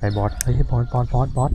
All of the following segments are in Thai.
ไอ้บอสเฮ้ยบอสบอสบอสบอส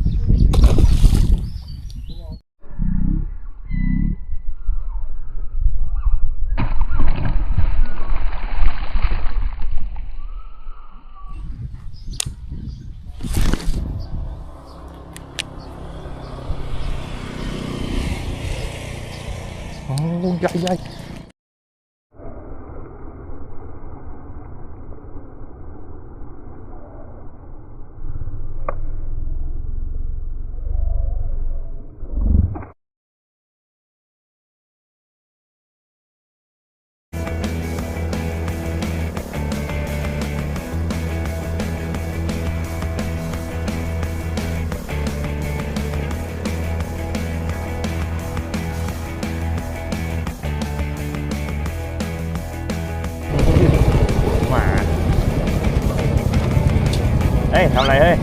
ทำอะไรเฮ้ย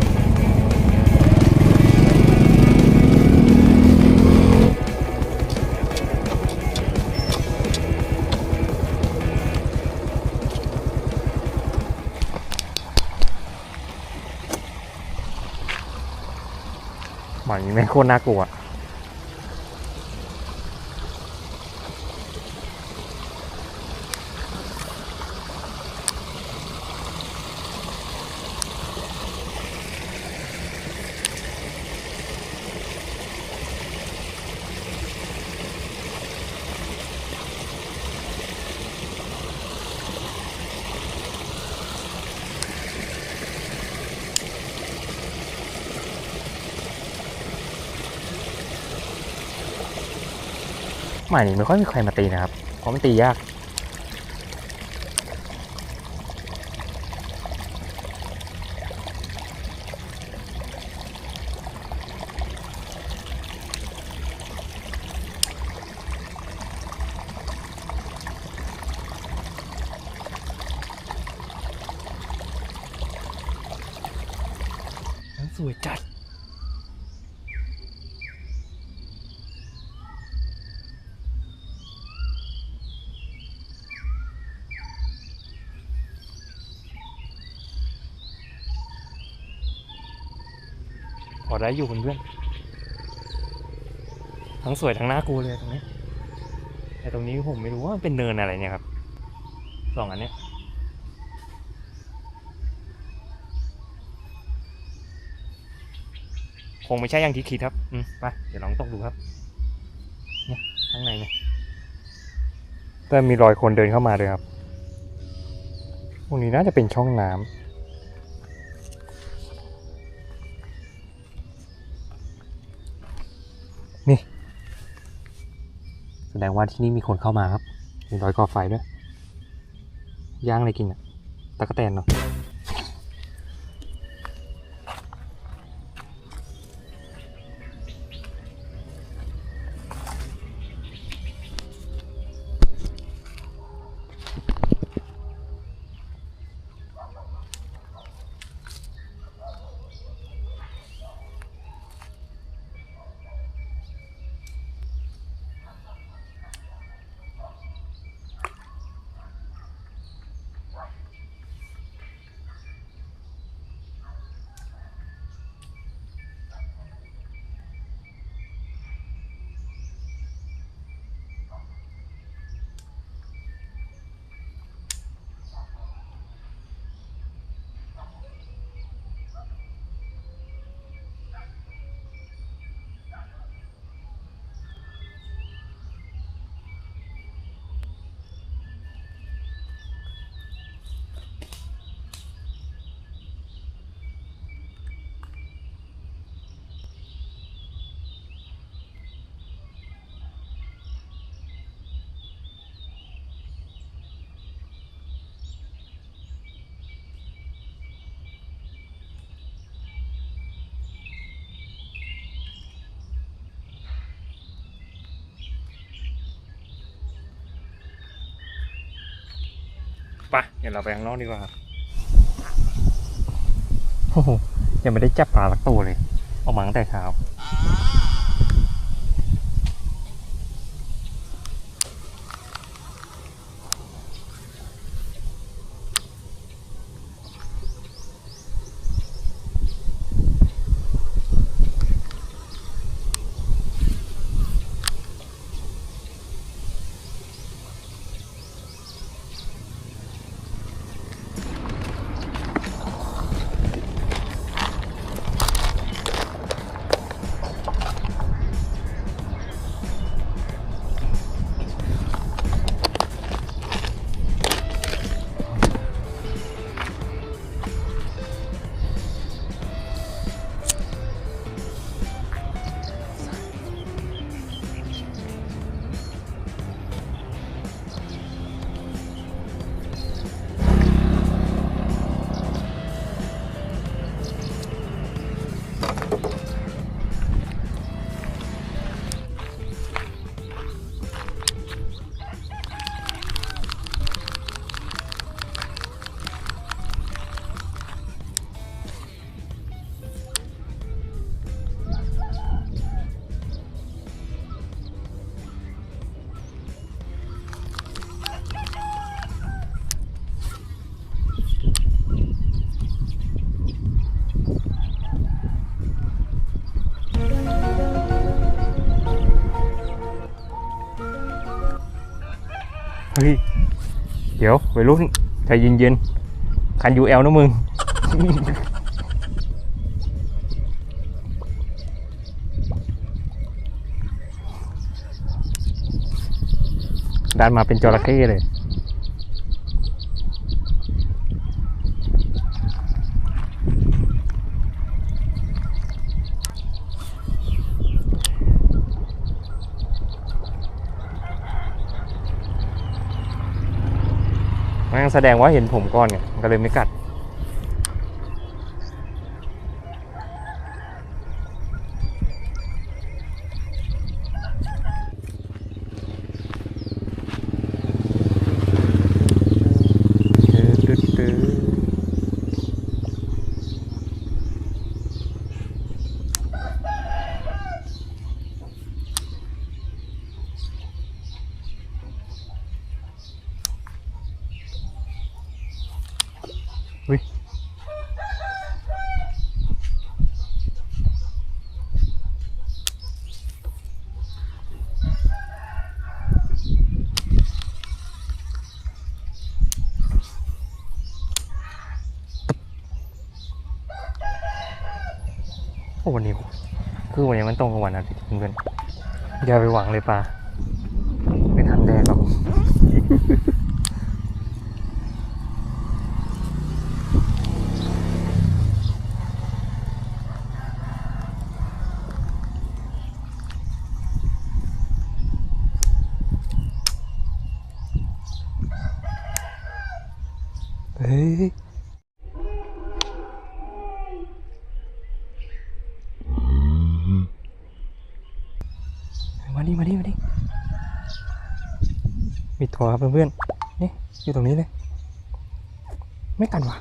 หมานี้แม่โคตรน่ากลัว ใหม่นี้ไม่ค่อยมีใครมาตีนะครับ เพราะมันตียาก อได้อยู่เพื่อนๆทั้งสวยทั้งน่ากลัวเลยตรงนี้ แต่ตรงนี้ผมไม่รู้ว่ามันเป็นเนินอะไรเนี่ยครับสองอันเนี้ยคงไม่ใช่อย่างที่คิดครับ อืมไปเดี๋ยวลองตกดูครับ เนี่ยข้างในเนี่ยแต่มีรอยคนเดินเข้ามาเลยครับ ตรงนี้น่าจะเป็นช่องน้ำ ดงว่าที่นี่มีคนเข้ามาครับ มีรอยก่อไฟด้วย ย่างอะไรกินอะตะกะแตนเนาะ ปะเดี๋ยวเราไปข้างนอกดีกว่าครับโอ้โหยังไม่ได้จับปลาสักตัวเลย ออกมาตั้งแต่เช้า ฮ้ย เดี๋ยววัยรุ่นใจเย็นๆคันยูเอลนะมึง ดันมาเป็นจระเข้เลย แสดงว่าเห็นผมก่อนไงก็เลยไม่กัดตึ๊ดอุ้ยโอ้วันนี้ คือวันนี้มันตรงกับวันอาทิตย์เพื่อนอย่าไปหวังเลยปลาไม่ทันแดกหรอก เฮ้ย มาดิ มาดิ มาดิ มีตัวครับ เพื่อนๆ นี่อยู่ตรงนี้เลย ไม่กันวะ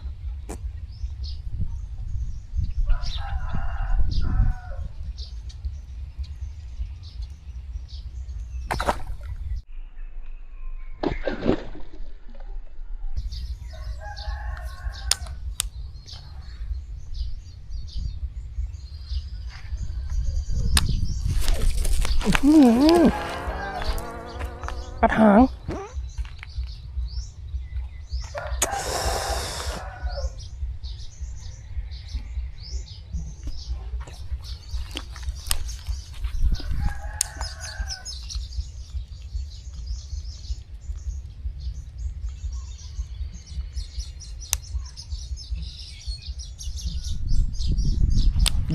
กระถาง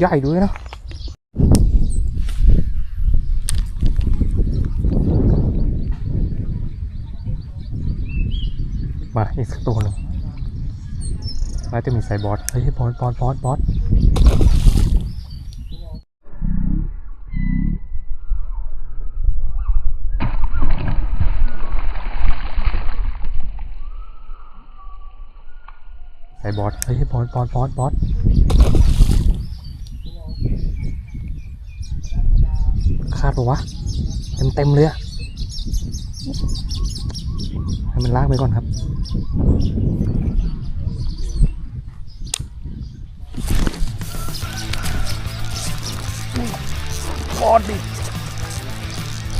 ใหญ่ด้วยนะมาอีกสักตัวหนึ่งน่าจะมีไซบอสเฮ้ยบอสบอสบอสบอสไซบอสเฮ้ยบอสบอสบอสบอสาดปะวะ เต็มเต็มเลยให้มันลากไปก่อนครับบอดดิ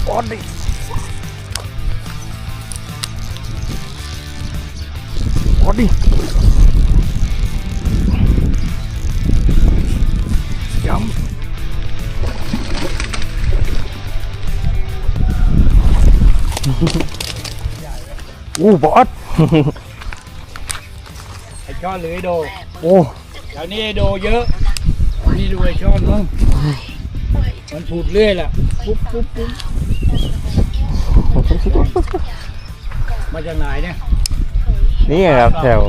บอดดิบอดดิ อู้บอส ไอช่อนหรือไอโดโอ้แถวนี้ไอโดเยอะ นี่ดูไอช่อนมั้งมันผุดเรื่อยแหละปุ๊บปุ๊บปุ๊บมาจากไหนเนี่ยนี่ไงครับแถว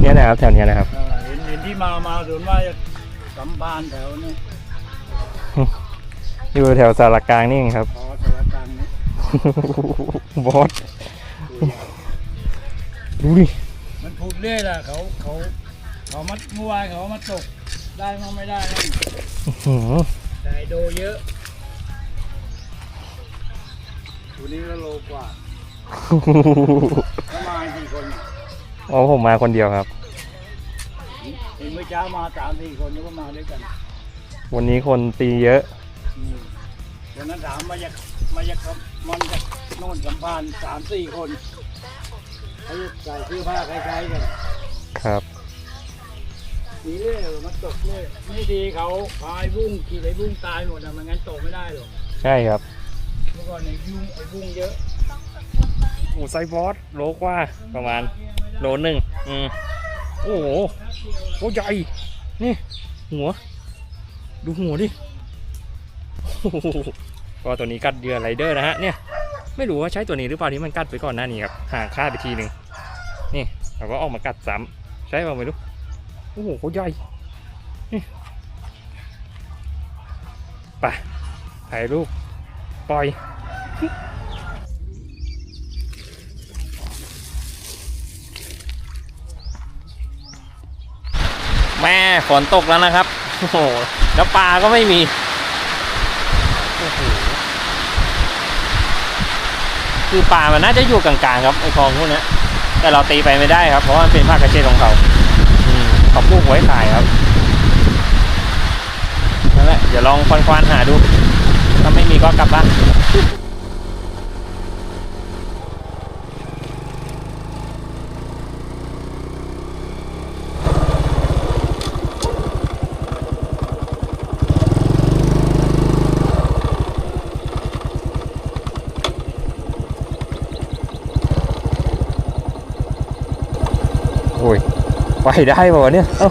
เนี้ยนะครับแถวเนี้ยนะครับ เออเห็นเห็นที่มา มาส่วนมากจะสัมบานแถวนี้อยู่แถวสารกลางนี่เองครับขอสารกลางนี้ บอสดูดิมันผุดเรื่อยแหละเขาเขาเขามาเมื่อวานเขามาตกได้มั้งไม่ได้มั้งอื้อหือแต่ไอโดเยอะตัวนี้ก็โลกว่าประมาณกี่คนเนี่ยอ๋อผมมาคนเดียวครับ เห็นเมื่อเช้ามาสามสี่คนนี่ก็มาด้วยกันวันนี้คนตีเยอะอืมวันนั้นถามมาจากมาจาก มันจากโน่นสัมพันธ์สามสี่คนเขาจะใส่เสื้อผ้าคล้ายๆกันครับดีเลยมันตกเลยไม่ดีเขาพายบุ้งขี่ไอ้บุ้งตายหมดนะมันงั้นตกไม่ได้หรอกใช่ครับเมื่อก่อนในยุงไอ้บุ้งเยอะโอ้ไซบอสโลกว่าประมาณโลหนึ่งอืมโอ้โหโอ้ใหญ่นี่หัว ดูหัวดิโอ้โห ก็ตัวนี้กัดเหยื่อไรเดอร์นะฮะเนี่ยไม่รู้ว่าใช้ตัวนี้หรือเปล่าที่มันกัดไปก่อนหน้านี้ครับห่างค่าไปทีหนึ่งนี่เราก็ออกมากัดซ้ำใช่เปล่าไม่รู้โอ้โหเขาใหญ่นี่ไปถ่ายรูปปล่อยแม่ฝนตกแล้วนะครับ โอ้โห แล้วปลาก็ไม่มี โอ้โห คือป่ามันน่าจะอยู่กลางๆครับไอ้คลองพวกนี้แต่เราตีไปไม่ได้ครับ เพราะมันเป็นภาคกระเชษของเขาเขาปลูกไว้ขายครับนั่นแหละเดี๋ยวลองควานๆหาดู ถ้าไม่มีก็กลับบ้าน ไปได้ป่าวเนี่ยเอ้า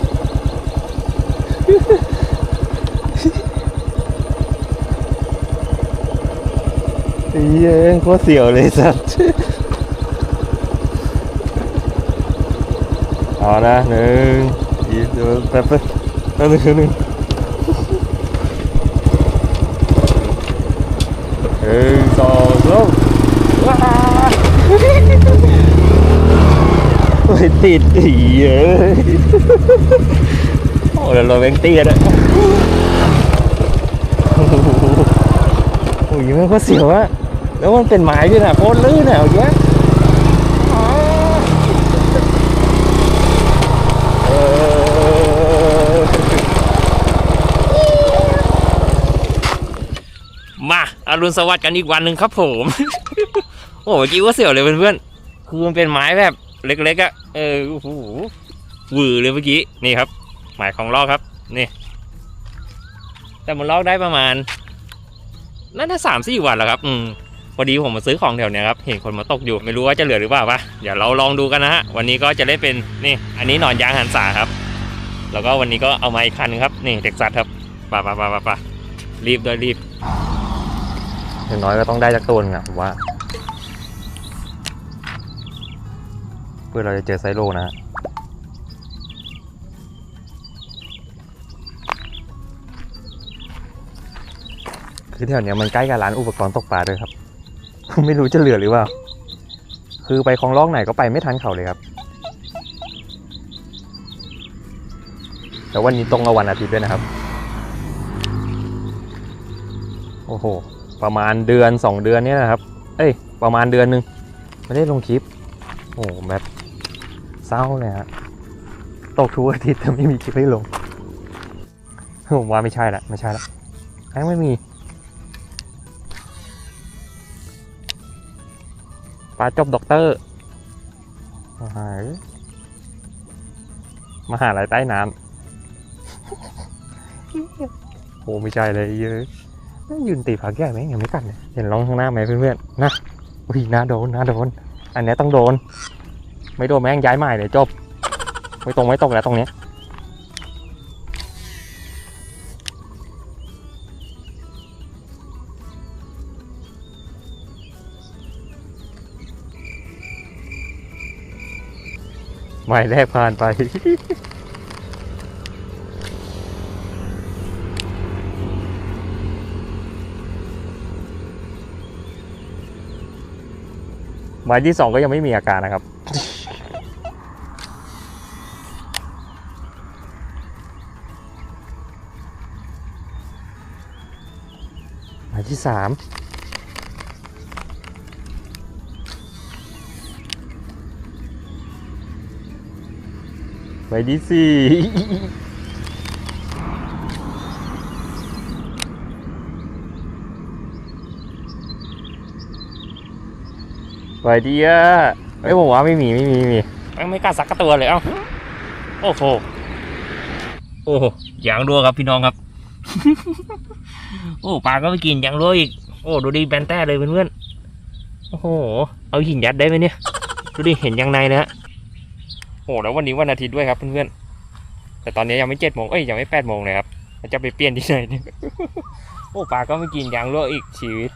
เย้ยโคตรเสียวเลยสัตว์เอานะหนึ่งอีกแป๊บแป๊บหนึ่งหนึ่งหนึ่งสองสามว้าโอ้ย ติดอีเอ้ยโอ้แล้วเราแบงเตี้ยด้วยโอ้โอ้ยมันก็เสียวอะแล้วมันเป็นไม้ด้วยนะโคตรลื่นอะเอาเยอะมาอารุณสวัสดิ์กันอีกวันหนึ่งครับผม โอ้เมื่อกี้ก็เสียวเลยเพื่อนๆ คือมันเป็นไม้แบบเล็กๆอะ เออโอ้โหหวือเลยเมื่อกี้นี่ครับ หมายของลอกครับนี่ แต่มันลอกได้ประมาณน่าจะสามสี่วันแล้วครับ อืมพอดีผมมาซื้อของแถวเนี้ยครับ เห็นคนมาตกอยู่ไม่รู้ว่าจะเหลือหรือเปล่าปะเดี๋ยวเราลองดูกันนะฮะวันนี้ก็จะได้เป็นนี่ อันนี้หนอนยางหันษาครับ แล้วก็วันนี้ก็เอามาอีกคันนึงครับ นี่เด็กสัตว์ครับป่าป่าป่าป่าป่ารีบด้วยรีบอย่างน้อยก็ต้องได้จากตัวนึงอะผมว่า พื่อเราจะเจอไซโลนะฮะคือแถวเนี้ยมันใกล้กับร้านอุปกรณ์ตกปลาด้วยครับ ไม่รู้จะเหลือหรือเปล่า คือไปคลองล่องไหนก็ไปไม่ทันเขาเลยครับ แต่วันนี้ตรงกับวันอาทิตย์ด้วยนะครับ โอ้โห ประมาณเดือนสองเดือนเนี้ยนะครับ เอ้ย ประมาณเดือนหนึ่งไม่ได้ลงคลิป โอ้แบบ เศร้าเลยฮะตกทุกอาทิตย์แต่ไม่มีคลิปให้ลงผมว่าไม่ใช่ละไม่ใช่ละแม่งไม่มีปลาจบด็อกเตอร์มหามหาอะไรใต้น้ำโอ้ไม่ใช่เลยเยอะนั่งยืนตีผาแก้ไหมยังไม่กัดเลยเห็นร้องข้างหน้าไหมเพื่อนๆนะอุ้ยน่าโดนน่าโดน อันนี้ต้องโดน ไม่โดนแม่งย้ายใหม่เลยจบ ไม่ตรงไม่ตรงแล้วตรงนี้ยหมายแรกผ่านไปหมายที่สองก็ยังไม่มีอาการนะครับ หมายที่ สามใบที่สี่หมายที่ห้าเอ้ยผมว่าไม่มีไม่มีไม่มีไม่กล้าสักกระตัวเลยเอ้าโอ้โหโอ้โหยางรัวครับพี่น้องครับ โอ้ปลาก็ไม่กินยางรัวอีก โอ้ดูดิแบนแต้เลยเพื่อนๆ โอ้โห เอาหินยัดได้ไหมเนี่ย ดูดิเห็นยางในนะฮะโอ้แล้ววันนี้วันอาทิตย์ด้วยครับเพื่อนๆ แต่ตอนนี้ยังไม่เจ็ดโมงเอ้ยยังไม่แปดโมงเลยครับจะไปเปลี่ยนที่ไหนเนี่ยโอ้ปลาก็ไม่กินยางรัวอีกชีวิต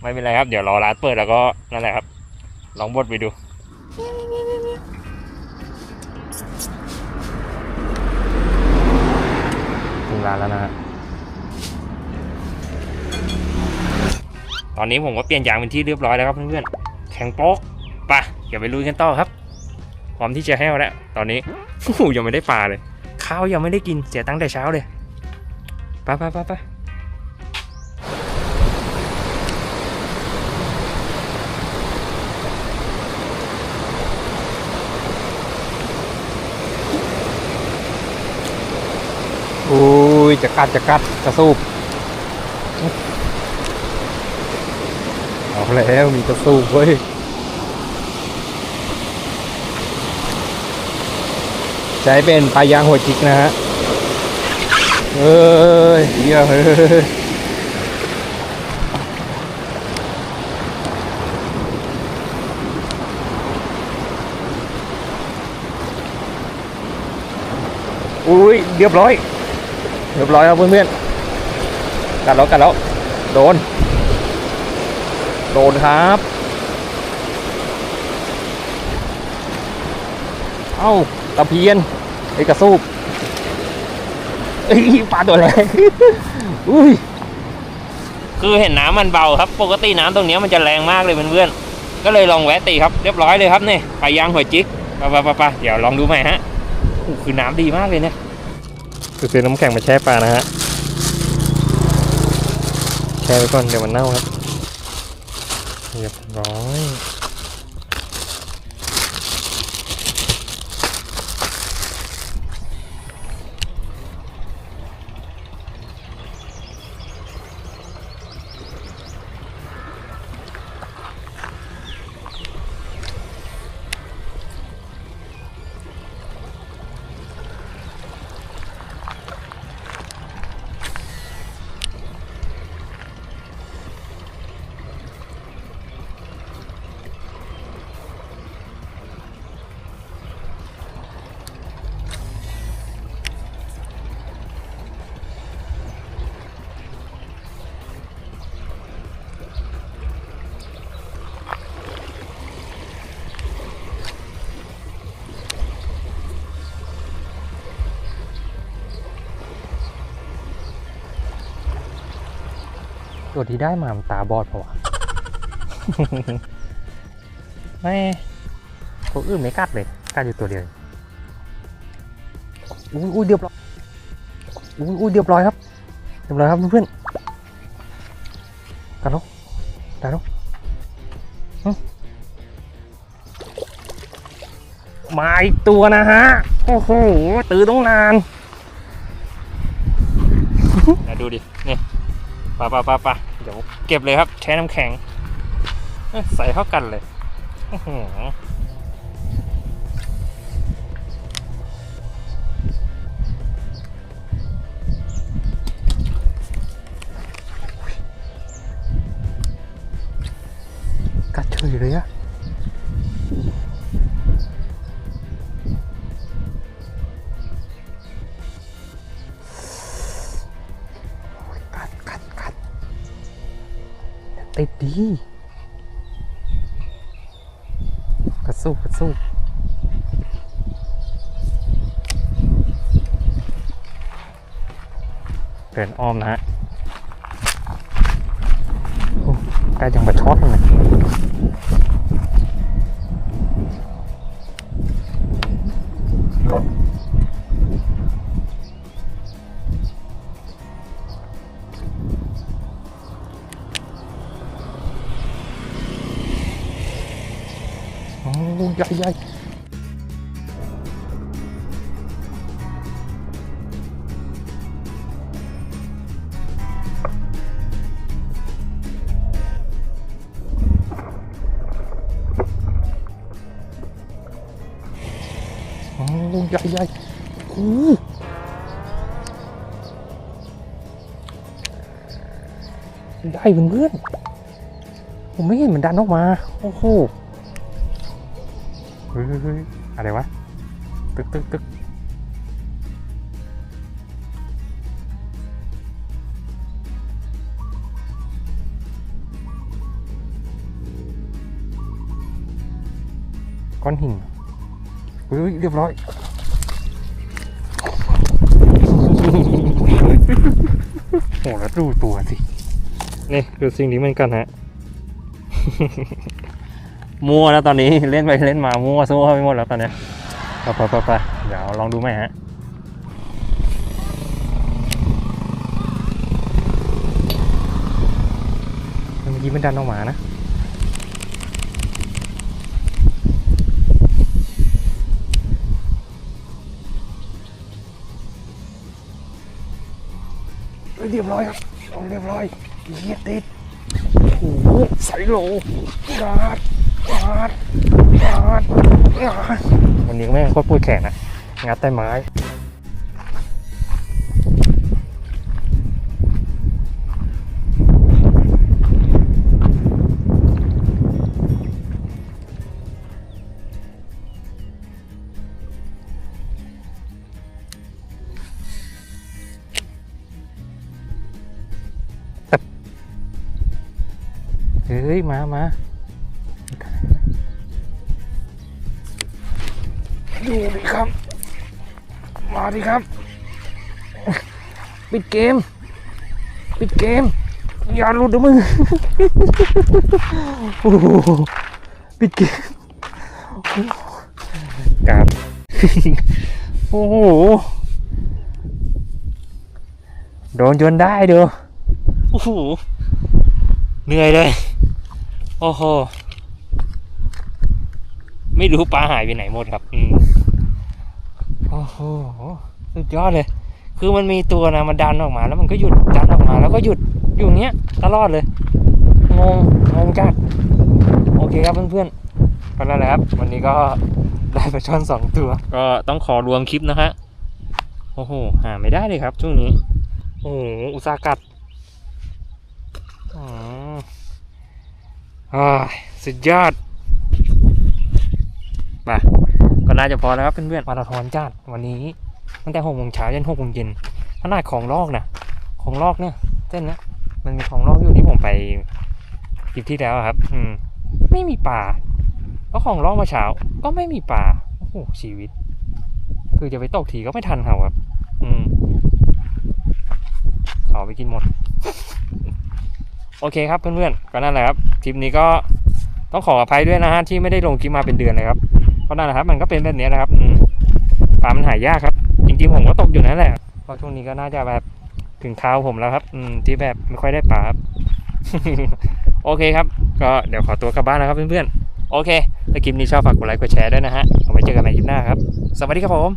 ไม่เป็นไรครับเดี๋ยวรอร้านเปิดแล้วก็นั่นแหละครับ ลองบดไปดูถึงร้านแล้วนะฮะ ตอนนี้ผมก็เปลี่ยนยางเป็นที่เรียบร้อยแล้วครับเพื่อนๆแข็งโป๊กไปะอย่าไปลุยกันต่อครับพร้อมที่จะแห้วแล้วตอนนี้โอ้โหยังไม่ได้ปลาเลยข้าวยังไม่ได้กินเสียตั้งแต่เช้าเลยไปไปไปไปอุ้ยจะกัดจะกัดจะสูบเอา แล้วมีกระสูบเว้ยใช้เป็นปลายางหัวจิกนะฮะ เอ้ยเยี่ยเฮ้ยอุ้ยเรียบร้อย เรียบร้อยครับเพื่อนๆกัดแล้วกัดแล้ว โดน โดนครับ เอ้าตะเพียนไอ้กระสูบเอ้ยปลาตัวแรงอุ้ยคือเห็นน้ำมันเบาครับ ปกติน้ำตรงเนี้ยมันจะแรงมากเลยเพื่อนๆก็เลยลองแวะตีครับเรียบร้อยเลยครับนี่ปลายางหัวจิกไปไปไปไปเดี๋ยวลองดูใหม่ฮะโอ้คือน้ำดีมากเลยเนี่ยคือซื้อน้ำแข็งมาแช่ปลานะฮะแช่ไว้ก่อนเดี๋ยวมันเน่าครับ เตัวที่ได้มามันตาบอดเปล่าวะไม่ตัวอื่นไม่กัดเลยกัดอยู่ตัวเดียวอุ้ยอุ้ยเรียบร้อยอุ้ยอุ้ยเรียบร้อยครับเรียบร้อยครับเพื่อนๆกัดล้วกัดล้วหึมาอีกตัวนะฮะ โอ้โห ตื่นต้องนานดูดิ เนี่ ปะปะปะปะเดี๋ยวเก็บเลยครับแช่น้ำแข็ง ใส่เข้ากันเลยกัดเฉยเลยอะ กระสู้กระสู้เดินอ้อมนะฮะใกล้จังบะช็อตเลย ใหญ่ใหญ่ลูใหญ่ใหญ่โอ้ได้เพื่อนๆผมไม่เห็นมันดันออกมา โอ้โห เฮ้ยอะไรวะ ตึกตึกตึกก้อนหินเฮ้ยเรียบร้อยโอ้แล้วดูตัวสิ นี่ดูสิ่งนี้เหมือนกันฮะ มั่วแล้วตอนนี้เล่นไปเล่นมามั่วซั่วไปหมดแล้วตอนเนี้ยไปไปไปไปเดี๋ยวลองดูไหมฮะเมื่อกี้มันดันออกมานะเรียบร้อยครับเรียบร้อยเฮียติดโอ้โหใส่โลกาด วันนี้ก็แม่งโคตรปวดแขนนะงัดแต่ไม้เฮ้ย มา มา ดูดิครับ มาดิครับ ปิดเกม ปิดเกม อย่าหลุดนะมึงโอ้โหปิดเกมกาบโอ้โห โดนจนได้เดูโอ้โห เหนื่อยเลย โอ้โห ไม่รู้ปลาหายไปไหนหมดครับ อืม โอ้โหสุดยอดเลย คือมันมีตัวนะมันดันออกมา แล้วมันก็หยุดดันออกมา แล้วก็หยุดอยู่อย่างเงี้ยตลอดเลยงงงงจัดโอเคครับเพื่อนๆก็นั่นแหละครับ วันนี้ก็ได้ปลาช่อนสองตัว ก็ต้องขอรวมคลิปนะฮะโอ้โหหาไม่ได้เลยครับช่วงนี้โอ้โหอุตสาหกัดอ๋ออ่าสุดยอดมา ก็น่าจะพอแล้วครับเพื่อนๆมาราธอนจัดวันนี้ตั้งแต่หกโมงเช้ายันหกโมงเย็นขนาดของลอกนะของลอกเนี่ยเส้นเนี้ยมันมีของลอกอยู่ที่ผมไปคลิปที่แล้วครับ อืม ไม่มีปลาแล้วของลอกมาเช้าก็ไม่มีปลาโอ้โหชีวิต คือจะไปตกทีก็ไม่ทันเขาครับ อืมขอไปกินหมด โอเคครับเพื่อนๆก็นั่นแหละครับคลิปนี้ก็ต้องขออภัยด้วยนะฮะที่ไม่ได้ลงคลิปมาเป็นเดือนเลยครับ เพราะนั่นแหละครับ มันก็เป็นแบบนี้นะครับอปลามันหายากครับ จริงๆผมก็ตกอยู่นั่นแหละเพราะช่วงนี้ก็น่าจะแบบถึงคราวผมแล้วครับ อืมที่แบบไม่ค่อยได้ปลาครับ โอเคครับ ก็เดี๋ยวขอตัวกลับบ้านนะครับเพื่อนๆ โอเค ถ้าคลิปนี้ชอบฝากกดไลค์กดแชร์ด้วยนะฮะ เอาไว้เจอกันใหม่คลิปหน้าครับ สวัสดีครับผม